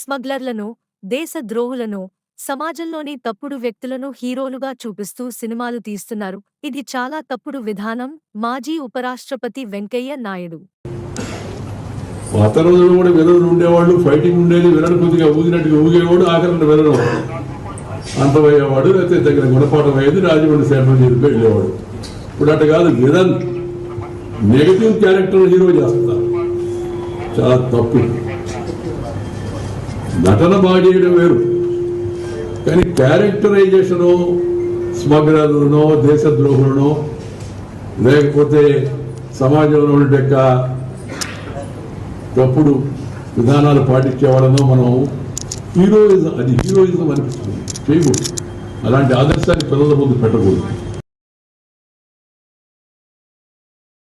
స్మగ్లర్లను దేశ ద్రోహులను సమాజంలోని తప్పుడు వ్యక్తులను హీరోలుగా చూపిస్తూ సినిమాలు తీస్తున్నారు. ఇది చాలా తప్పుడు విధానం మాజీ ఉపరాష్ట్రపతి వెంకయ్య నాయుడు. పాత రోజులు కూడా విలన్లు ఉండేవాళ్ళు ఫైటింగ్ ఉండేది విలన్ కొద్దిగా ఊగినట్టుగా ఊగేవాడు ఆఖరణ విలను అంతమయ్యేవాడు లేకపోతే తగిన గుణపాఠం అయ్యేది రాజమండ్రి సేవలు చెప్పి వెళ్ళేవాడు. ఇప్పుడు అట్ట కాదు విలన్ నెగటివ్ క్యారెక్టర్ హీరో చేస్తారు చాలా తప్పు. నటన బాగా చేయడం వేరు. కానీ క్యారెక్టరైజేషను స్మగ్లర్లను దేశద్రోహులను లేకపోతే సమాజంలో ఉండే తప్పుడు విధానాలు పాటించే వాళ్ళను మనం హీరోయిజం అది హీరోయిజం అనిపిస్తుంది. చేయకూడదు. అలాంటి ఆదర్శాన్ని పిల్లల ముందు పెట్టకూడదు.